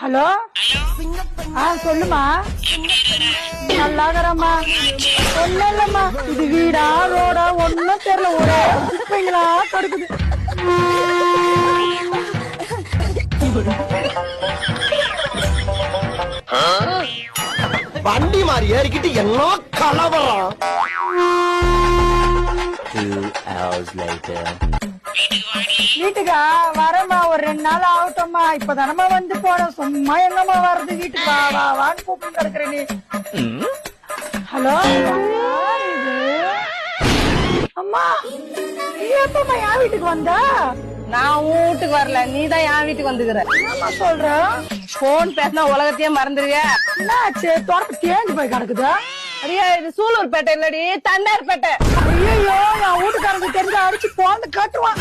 Hello? ஆ சொல்லுமா. நல்லாகிறம்மா. இல்லம்மா இது வீடா ரோடா ஒண்ணும் தெரியல. ஒரே குப்பைங்களா கிடக்குது. வண்டி மாதிரி ஏறிக்கிட்டு என்ன கலவரம்? Two hours later. வீட்டுக்கா வரேம்மா. ஒரு ரெண்டு நாள் ஆகட்டும்மா. இப்பதானம்மா வந்து போனோம் சும்மா எங்கம்மா வர்றது? வீட்டுக்கு வா வா வான்னு கூப்பிட்டு கிடக்குற நீ. ஹலோ? அம்மா நீ எப்பம்மா என் வீட்டுக்கு வந்த? நான் உன் வீட்டுக்கு வரல. நீ தான் என் வீட்டுக்கு வந்துக்கிற. என்னம்மா சொல்ற? போன் பேசினா உலகத்தையே மறந்துடுவிய என்னாச்சு? தோட்டம் தேஞ்சு போய் கிடக்குதா? அடியா இது சூலூர் பேட்டை இல்லடி தண்டார் பேட்டை ஐயோ என் வீட்டுக்காரங்க தெரிஞ்சு அடிச்சு போந்து கட்டுவான்